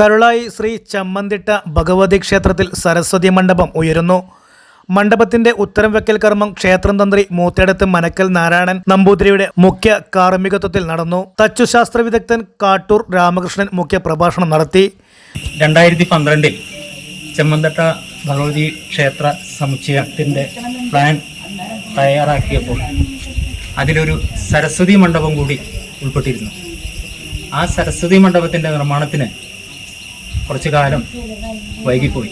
കരുളായി ശ്രീ ചമ്മന്തിട്ട ഭഗവതി ക്ഷേത്രത്തിൽ സരസ്വതി മണ്ഡപം ഉയരുന്നു. മണ്ഡപത്തിന്റെ ഉത്തരം വെക്കൽ കർമ്മം ക്ഷേത്രം തന്ത്രി മൂത്തേടത്ത് മനക്കൽ നാരായണൻ നമ്പൂതിരിയുടെ മുഖ്യ കാർമ്മികത്വത്തിൽ നടന്നു. തച്ചുശാസ്ത്ര വിദഗ്ധൻ കാട്ടൂർ രാമകൃഷ്ണൻ മുഖ്യ പ്രഭാഷണം നടത്തി. രണ്ടായിരത്തി പന്ത്രണ്ടിൽ ചെമ്മന്തട്ട ഭഗവതി ക്ഷേത്ര സമുച്ചയത്തിന്റെ പ്ലാൻ തയ്യാറാക്കിയപ്പോൾ അതിലൊരു സരസ്വതി മണ്ഡപം കൂടി ഉൾപ്പെട്ടിരുന്നു. ആ സരസ്വതി മണ്ഡപത്തിന്റെ നിർമ്മാണത്തിന് കുറച്ചു കാലം വൈകിപ്പോയി.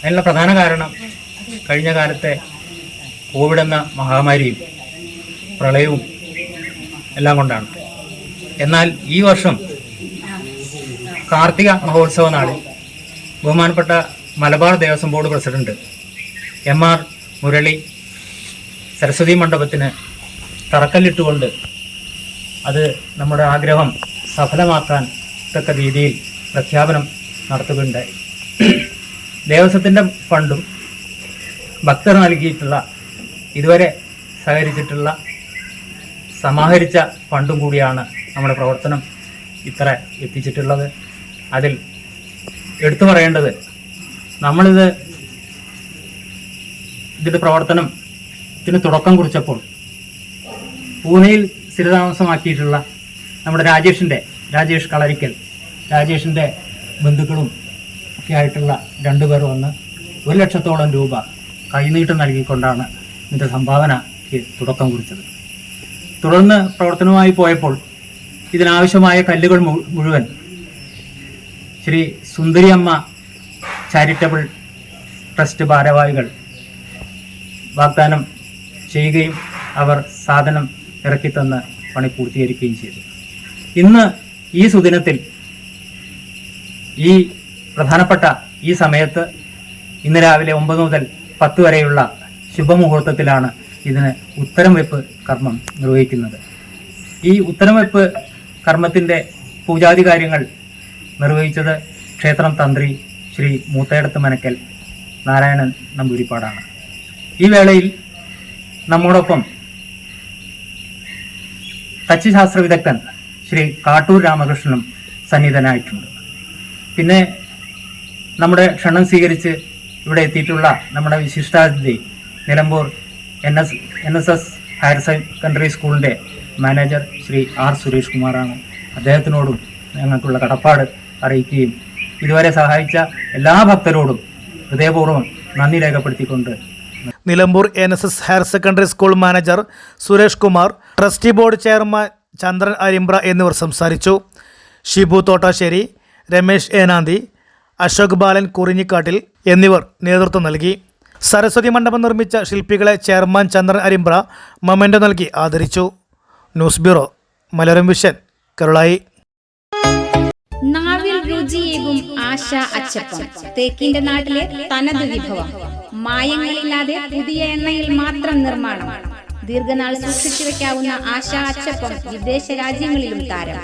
അതിനുള്ള പ്രധാന കാരണം കഴിഞ്ഞ കാലത്തെ കോവിഡ് എന്ന മഹാമാരിയും പ്രളയവും എല്ലാം കൊണ്ടാണ്. എന്നാൽ ഈ വർഷം കാർത്തിക മഹോത്സവ നാളിൽ ബഹുമാനപ്പെട്ട Malabar Devaswom board president M R Murali Saraswati മണ്ഡപത്തിന് തറക്കല്ലിട്ടുകൊണ്ട് അത് നമ്മുടെ ആഗ്രഹം സഫലമാക്കാൻ തക്ക രീതിയിൽ പ്രഖ്യാപനം നടത്തുകയുണ്ടായി ദേവസ്വത്തിന്റെ ഫണ്ടും ഭക്തർ നൽകിയിട്ടുള്ള ഇതുവരെ സഹകരിച്ചിട്ടുള്ള സമാഹരിച്ച ഫണ്ടും കൂടിയാണ് നമ്മുടെ പ്രവർത്തനം ഇത്ര എത്തിച്ചിട്ടുള്ളത്. അതിൽ എടുത്തു പറയേണ്ടത് നമ്മളിത് ഇതിന്റെ പ്രവർത്തനം ഇതിന് തുടക്കം കുറിച്ചപ്പോൾ പൂനെയിൽ സ്ഥിരതാമസമാക്കിയിട്ടുള്ള നമ്മുടെ രാജേഷിന്റെ രാജേഷ് കളരിക്കൽ രാജേഷിന്റെ ബന്ധുക്കളും ഒക്കെ ആയിട്ടുള്ള രണ്ടുപേർ വന്ന് ഒരു ലക്ഷത്തോളം രൂപ കൈനീട്ടം നൽകിക്കൊണ്ടാണ് ഇതിന്റെ സംഭാവനയ്ക്ക് തുടക്കം കുറിച്ചത്. തുടർന്ന് പ്രവർത്തനവുമായി പോയപ്പോൾ ഇതിനാവശ്യമായ കല്ലുകൾ മുഴുവൻ ശ്രീ സുന്ദരിയമ്മ ചാരിറ്റബിൾ ട്രസ്റ്റ് ഭാരവാഹികൾ വാഗ്ദാനം ചെയ്യുകയും അവർ സാധനം ഇറക്കിത്തന്ന് പണി പൂർത്തീകരിക്കുകയും ചെയ്തു. ഇന്ന് ഈ സുദിനത്തിൽ ഈ പ്രധാനപ്പെട്ട ഈ സമയത്ത് ഇന്ന് രാവിലെ ഒമ്പത് മുതൽ പത്ത് വരെയുള്ള ശുഭമുഹൂർത്തത്തിലാണ് ഇതിന് ഉത്തരം വെപ്പ് കർമ്മം നിർവഹിക്കുന്നത്. ഈ ഉത്തരം വെപ്പ് കർമ്മത്തിന്റെ പൂജാതി കാര്യങ്ങൾ നിർവഹിച്ചത് ക്ഷേത്രം തന്ത്രി ശ്രീ മൂത്തേടത്ത് മനക്കൽ നാരായണൻ നമ്പൂരിപ്പാടാണ്. ഈ വേളയിൽ നമ്മോടൊപ്പം തച്ചുശാസ്ത്ര വിദഗ്ധൻ ശ്രീ കാട്ടൂർ രാമകൃഷ്ണനും സന്നിധനായിട്ടുണ്ട് പിന്നെ നമ്മുടെ ക്ഷണം സ്വീകരിച്ച് ഇവിടെ എത്തിയിട്ടുള്ള നമ്മുടെ വിശിഷ്ടാതിഥി Nilambur N S N S S higher secondary സ്കൂളിന്റെ മാനേജർ ശ്രീ ആർ സുരേഷ് കുമാറാണ്. അദ്ദേഹത്തിനോടും ഞങ്ങൾക്കുള്ള കടപ്പാട് അറിയിക്കുകയും ഇതുവരെ സഹായിച്ച എല്ലാ ഭക്തരോടും ഹൃദയപൂർവം നന്ദി രേഖപ്പെടുത്തിക്കൊണ്ട് Nilambur N S S higher secondary school manager Suresh Kumar trustee board chairman Chandran Arimbra എന്നിവർ സംസാരിച്ചു. ഷിബു തോട്ടാശ്ശേരി രമേശ് ഏനാന്തി അശോക് ബാലൻ കുറിഞ്ഞിക്കാട്ടിൽ എന്നിവർ നേതൃത്വം നൽകി. സരസ്വതി മണ്ഡപം നിർമ്മിച്ച ശില്പികളെ ചെയർമാൻ ചന്ദ്രൻ അരിമ്പ്ര മൊമെന്റോ നൽകി ആദരിച്ചു. News bureau Malayalam vision Karulayi. നാവിൽ ആശ അച്ചപ്പം. തേക്കിന്റെ നാട്ടിലെ തനത് വിഭവം. മായങ്ങളില്ലാതെ പുതിയ എണ്ണയിൽ മാത്രം നിർമ്മാണം. ദീർഘനാൾ സൂക്ഷിച്ചു വെക്കാവുന്ന ആശാ അച്ചപ്പം വിദേശ രാജ്യങ്ങളിലും താരം.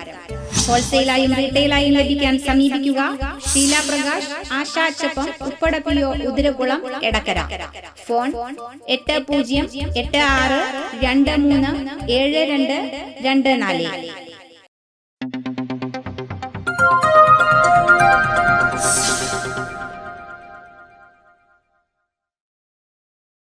ഹോൾസെയിലായും റീറ്റെയിലായും ലഭിക്കാൻ സമീപിക്കുക. ഷീല പ്രകാശ് ആശാ അച്ചപ്പം ഉപ്പടപ്പിയോ ഉദരകുളം എടക്കര. ഫോൺ എട്ട് പൂജ്യം എട്ട് ആറ് രണ്ട് മൂന്ന് ഏഴ് രണ്ട് രണ്ട് നാല്.